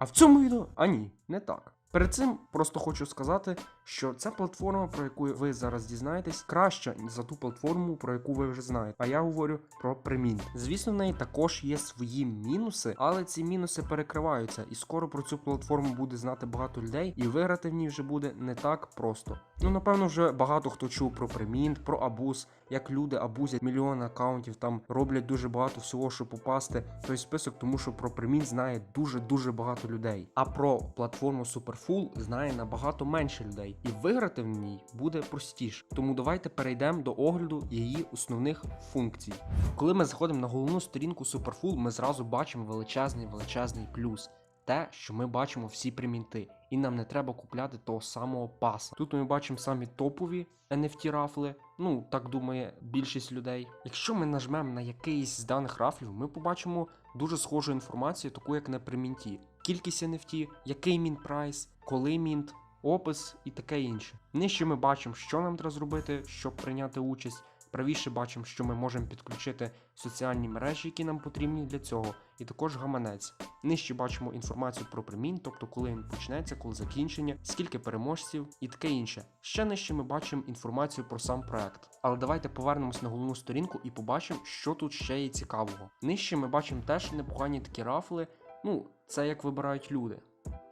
А в цьому відео, а ні, не так. Перед цим просто хочу сказати, що ця платформа, про яку ви зараз дізнаєтесь, краща за ту платформу, про яку ви вже знаєте. А я говорю про Premint. Звісно, в неї також є свої мінуси, але ці мінуси перекриваються, і скоро про цю платформу буде знати багато людей, і виграти в ній вже буде не так просто. Ну напевно, вже багато хто чув про Premint, про Абуз, як люди абузять мільйони аккаунтів, там роблять дуже багато всього, щоб попасти в той список, тому що про Premint знає дуже дуже багато людей. А про платформу Superfull знає набагато менше людей, і виграти в ній буде простіше. Тому давайте перейдемо до огляду її основних функцій. Коли ми заходимо на головну сторінку Superfull, ми зразу бачимо величезний величезний плюс. Те, що ми бачимо всі примінти, і нам не треба купляти того самого паса. Тут ми бачимо самі топові NFT рафли. Ну так думає більшість людей. Якщо ми нажмемо на якийсь з даних рафлів, ми побачимо дуже схожу інформацію, таку як на примінті. Кількість NFT, який мінт прайс, коли мінт, опис і таке інше. Нижче ми бачимо, що нам треба зробити, щоб прийняти участь. Правіше бачимо, що ми можемо підключити соціальні мережі, які нам потрібні для цього, і також гаманець. Нижче бачимо інформацію про примін, тобто коли він почнеться, коли закінчення, скільки переможців і таке інше. Ще нижче ми бачимо інформацію про сам проект. Але давайте повернемось на головну сторінку і побачимо, що тут ще є цікавого. Нижче ми бачимо теж непогані такі рафли. Ну, це як вибирають люди.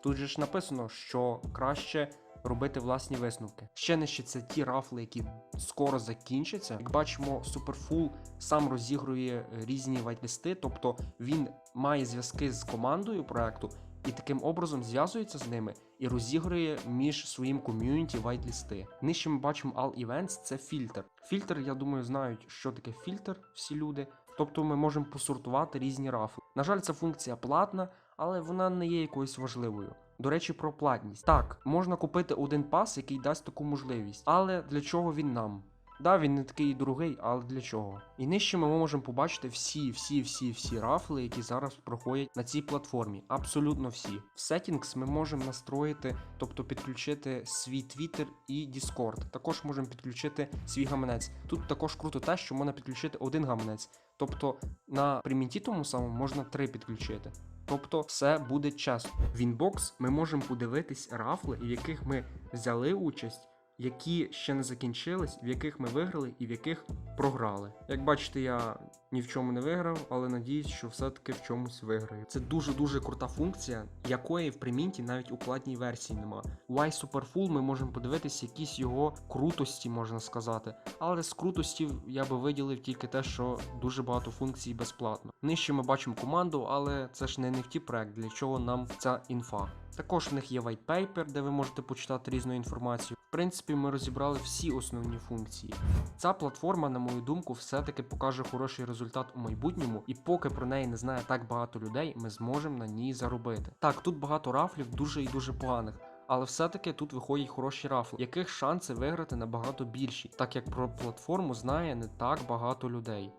Тут же ж написано, що краще робити власні висновки. Ще нижче це ті рафли, які скоро закінчаться. Як бачимо, Superfull сам розігрує е, різні вайтлісти, тобто він має зв'язки з командою проекту і таким образом зв'язується з ними і розігрує між своїм ком'юніті вайтлісти. Нижче ми бачимо All Events, це фільтр. Фільтр, я думаю, знають, що таке фільтр, всі люди. Тобто ми можемо посортувати різні рафли. На жаль, ця функція платна, але вона не є якоюсь важливою. До речі, про платність. Так, можна купити один пас, який дасть таку можливість. Але для чого він нам? Да, він не такий дорогий, але для чого? І нижче ми можемо побачити всі, всі, всі, всі рафли, які зараз проходять на цій платформі. Абсолютно всі. В Settings ми можемо настроїти, тобто підключити свій Twitter і Discord. Також можемо підключити свій гаманець. Тут також круто те, що можна підключити один гаманець. Тобто на приміті тому самому можна три підключити. Тобто все буде чесно. В інбокс ми можемо подивитись рафли, в яких ми взяли участь, які ще не закінчились, в яких ми виграли і в яких програли. Як бачите, я ні в чому не виграв, але надіюсь, що все-таки в чомусь виграю. Це дуже-дуже крута функція, якої в примінті навіть у платній версії нема. У iSuperfull ми можемо подивитися якісь його крутості, можна сказати. Але з крутості я би виділив тільки те, що дуже багато функцій безплатно. Нижче ми бачимо команду, але це ж не NFT проект, для чого нам ця інфа. Також в них є white paper, де ви можете почитати різну інформацію. Принципі, ми розібрали всі основні функції. Ця платформа, на мою думку, все-таки покаже хороший результат у майбутньому, і поки про неї не знає так багато людей, ми зможемо на ній заробити. Так, тут багато рафлів дуже і дуже поганих. Але все-таки тут виходять хороші рафли, яких шанси виграти набагато більші, так як про платформу знає не так багато людей.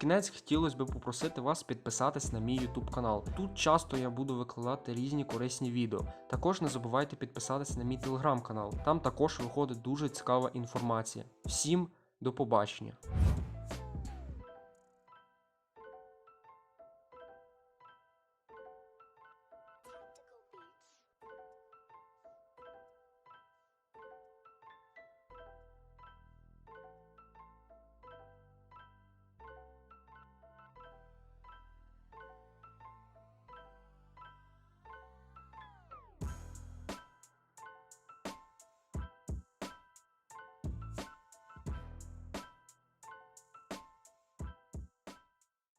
Кінець хотілося б попросити вас підписатись на мій YouTube канал. Тут часто я буду викладати різні корисні відео. Також не забувайте підписатись на мій телеграм канал. Там також виходить дуже цікава інформація. Всім до побачення!